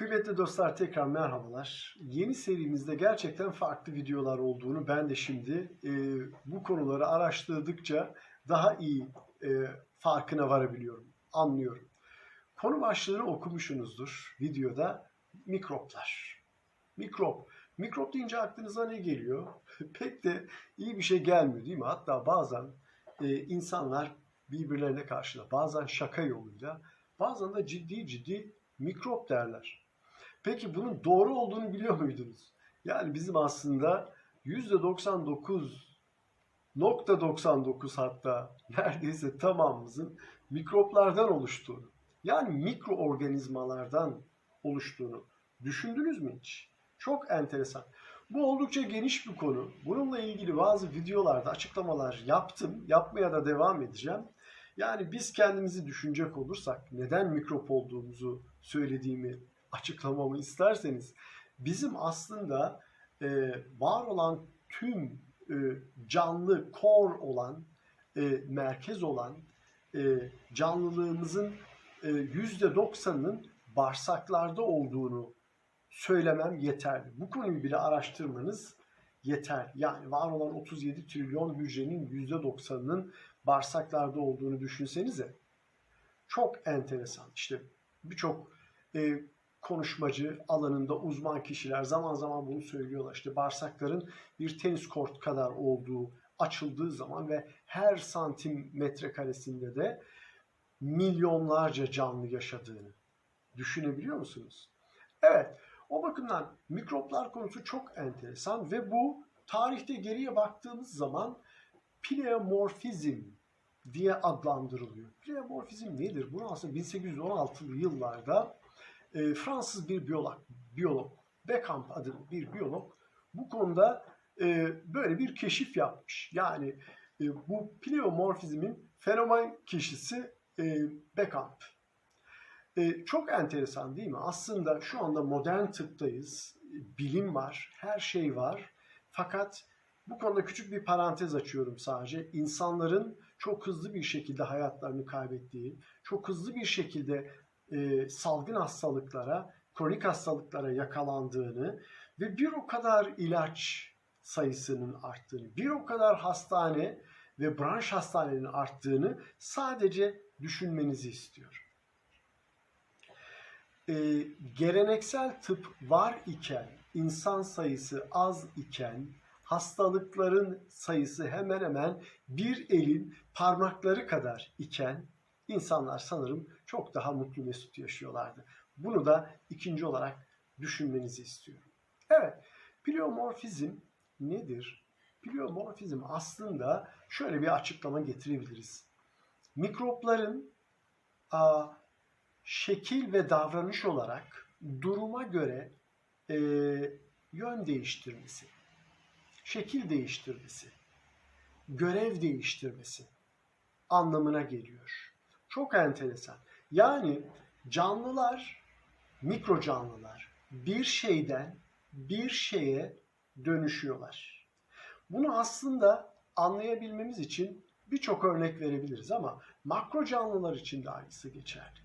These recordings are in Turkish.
Kıymetli dostlar tekrar merhabalar. Yeni serimizde gerçekten farklı videolar olduğunu ben de şimdi e, bu konuları araştırdıkça daha iyi e, farkına varabiliyorum, anlıyorum. Konu başlığını okumuşsunuzdur videoda mikroplar. Mikrop. Mikrop deyince aklınıza ne geliyor? Pek de iyi bir şey gelmiyor değil mi? Hatta bazen e, insanlar birbirlerine karşı bazen şaka yoluyla bazen de ciddi ciddi mikrop derler. Peki bunun doğru olduğunu biliyor muydunuz? Yani bizim aslında %99.99 hatta neredeyse tamamımızın mikroplardan oluştuğunu, yani mikroorganizmalardan oluştuğunu düşündünüz mü hiç? Çok enteresan. Bu oldukça geniş bir konu. Bununla ilgili bazı videolarda açıklamalar yaptım. Yapmaya da devam edeceğim. Yani biz kendimizi düşünecek olursak neden mikrop olduğumuzu söylediğimi açıklamamı isterseniz bizim aslında e, var olan tüm e, canlı kor olan e, merkez olan e, canlılığımızın e, yüzde doksanının bağırsaklarda olduğunu söylemem yeterli. Bu konuyu bile araştırmanız yeter. Yani var olan 37 trilyon hücrenin yüzde doksanının bağırsaklarda olduğunu düşünsenize. Çok enteresan. İşte birçok e, konuşmacı alanında uzman kişiler zaman zaman bunu söylüyorlar. İşte bağırsakların bir tenis kort kadar olduğu açıldığı zaman ve her santimetre karesinde de milyonlarca canlı yaşadığını düşünebiliyor musunuz? Evet, o bakımdan mikroplar konusu çok enteresan ve bu tarihte geriye baktığımız zaman pleomorfizm diye adlandırılıyor. Pleomorfizm nedir? Bunu aslında 1816'lı yıllarda e, Fransız bir biyolog, biyolog, Beckamp adlı bir biyolog bu konuda e, böyle bir keşif yapmış. Yani e, bu pleomorfizmin fenomen kişisi e, Beckamp. E, çok enteresan değil mi? Aslında şu anda modern tıptayız. Bilim var, her şey var. Fakat bu konuda küçük bir parantez açıyorum sadece. İnsanların çok hızlı bir şekilde hayatlarını kaybettiği, çok hızlı bir şekilde e, salgın hastalıklara, kronik hastalıklara yakalandığını ve bir o kadar ilaç sayısının arttığını, bir o kadar hastane ve branş hastanelerinin arttığını sadece düşünmenizi istiyorum. E, geleneksel tıp var iken, insan sayısı az iken, hastalıkların sayısı hemen hemen bir elin parmakları kadar iken insanlar sanırım çok daha mutlu mesut yaşıyorlardı. Bunu da ikinci olarak düşünmenizi istiyorum. Evet, pleomorfizm nedir? Pleomorfizm aslında şöyle bir açıklama getirebiliriz. Mikropların a, şekil ve davranış olarak duruma göre e, yön değiştirmesi, şekil değiştirmesi, görev değiştirmesi anlamına geliyor. Çok enteresan. Yani canlılar, mikro canlılar bir şeyden bir şeye dönüşüyorlar. Bunu aslında anlayabilmemiz için birçok örnek verebiliriz ama makro canlılar için de aynısı geçerli.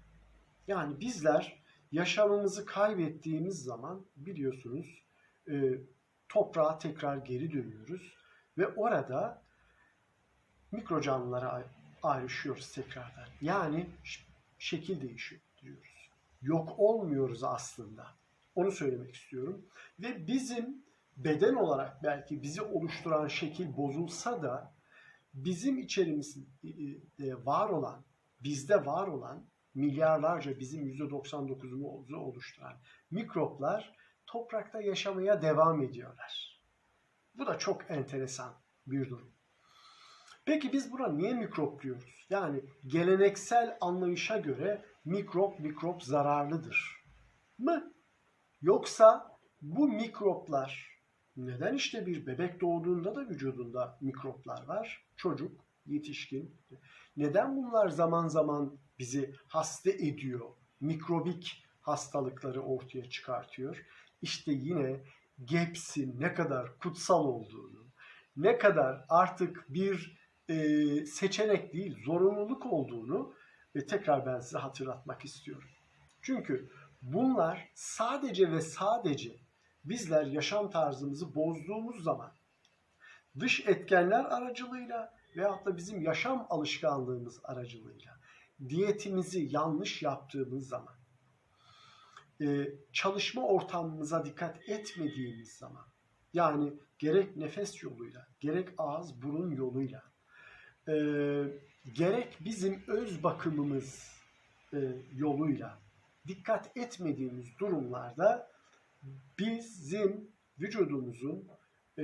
Yani bizler yaşamımızı kaybettiğimiz zaman biliyorsunuz e, toprağa tekrar geri dönüyoruz ve orada mikro canlılara ayrışıyoruz tekrardan. Yani şekil değiştiriyoruz. Yok olmuyoruz aslında. Onu söylemek istiyorum. Ve bizim beden olarak belki bizi oluşturan şekil bozulsa da bizim içerimizde var olan, bizde var olan milyarlarca bizim %99'umuzu oluşturan mikroplar toprakta yaşamaya devam ediyorlar. Bu da çok enteresan bir durum. Peki biz buna niye mikrop diyoruz? Yani geleneksel anlayışa göre mikrop mikrop zararlıdır mı? Yoksa bu mikroplar neden işte bir bebek doğduğunda da vücudunda mikroplar var? Çocuk, yetişkin. Neden bunlar zaman zaman bizi hasta ediyor? Mikrobik hastalıkları ortaya çıkartıyor. İşte yine Gaps'in ne kadar kutsal olduğunu, ne kadar artık bir e, seçenek değil, zorunluluk olduğunu ve tekrar ben size hatırlatmak istiyorum. Çünkü Bunlar sadece ve sadece bizler yaşam tarzımızı bozduğumuz zaman dış etkenler aracılığıyla veyahut da bizim yaşam alışkanlığımız aracılığıyla diyetimizi yanlış yaptığımız zaman e, çalışma ortamımıza dikkat etmediğimiz zaman yani gerek nefes yoluyla gerek ağız burun yoluyla e, gerek bizim öz bakımımız e, yoluyla dikkat etmediğimiz durumlarda bizim vücudumuzun e,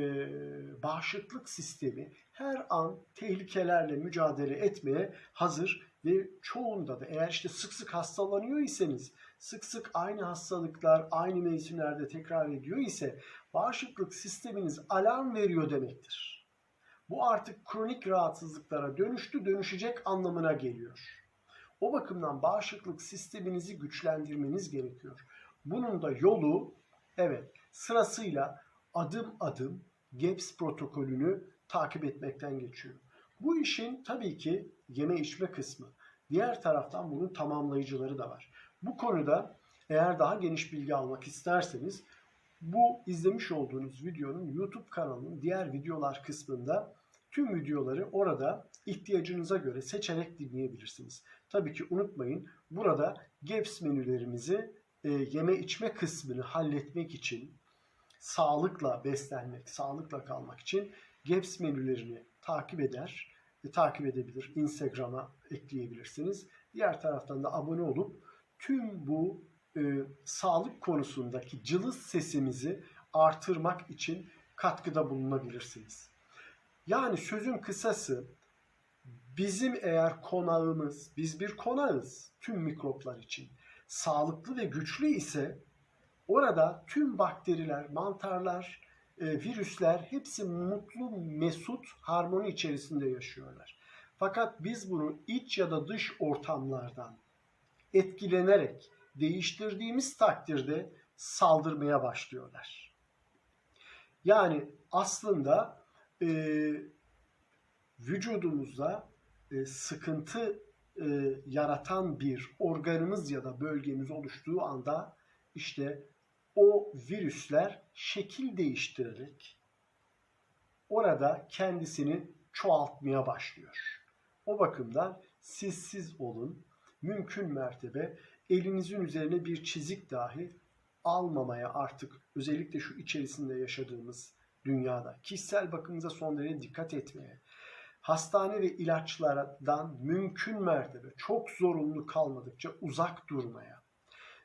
bağışıklık sistemi her an tehlikelerle mücadele etmeye hazır ve çoğunda da eğer işte sık sık hastalanıyor iseniz sık sık aynı hastalıklar aynı mevsimlerde tekrar ediyor ise bağışıklık sisteminiz alarm veriyor demektir. Bu artık kronik rahatsızlıklara dönüştü dönüşecek anlamına geliyor. O bakımdan bağışıklık sisteminizi güçlendirmeniz gerekiyor. Bunun da yolu evet sırasıyla adım adım GAPS protokolünü takip etmekten geçiyor. Bu işin tabii ki yeme içme kısmı. Diğer taraftan bunun tamamlayıcıları da var. Bu konuda eğer daha geniş bilgi almak isterseniz bu izlemiş olduğunuz videonun YouTube kanalının diğer videolar kısmında tüm videoları orada ihtiyacınıza göre seçerek dinleyebilirsiniz. Tabii ki unutmayın burada GAPS menülerimizi e, yeme içme kısmını halletmek için sağlıkla beslenmek, sağlıkla kalmak için GAPS menülerini takip eder ve takip edebilir. Instagram'a ekleyebilirsiniz. Diğer taraftan da abone olup tüm bu e, sağlık konusundaki cılız sesimizi artırmak için katkıda bulunabilirsiniz. Yani sözün kısası bizim eğer konağımız, biz bir konağız tüm mikroplar için. Sağlıklı ve güçlü ise orada tüm bakteriler, mantarlar, e, virüsler hepsi mutlu, mesut, harmoni içerisinde yaşıyorlar. Fakat biz bunu iç ya da dış ortamlardan etkilenerek değiştirdiğimiz takdirde saldırmaya başlıyorlar. Yani aslında e, vücudumuzda e, sıkıntı e, yaratan bir organımız ya da bölgemiz oluştuğu anda işte o virüsler şekil değiştirerek orada kendisini çoğaltmaya başlıyor. O bakımdan siz siz olun. Mümkün mertebe elinizin üzerine bir çizik dahi almamaya artık özellikle şu içerisinde yaşadığımız dünyada kişisel bakımınıza son derece dikkat etmeye, hastane ve ilaçlardan mümkün mertebe çok zorunlu kalmadıkça uzak durmaya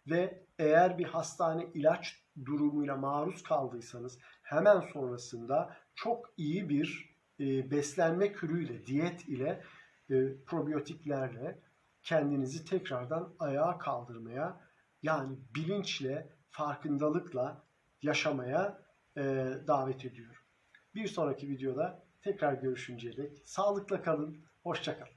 ve eğer bir hastane ilaç durumuyla maruz kaldıysanız hemen sonrasında çok iyi bir beslenme kürüyle, diyet ile, probiyotiklerle kendinizi tekrardan ayağa kaldırmaya yani bilinçle, farkındalıkla yaşamaya e, davet ediyorum. Bir sonraki videoda tekrar görüşünceye dek sağlıkla kalın, hoşça kalın.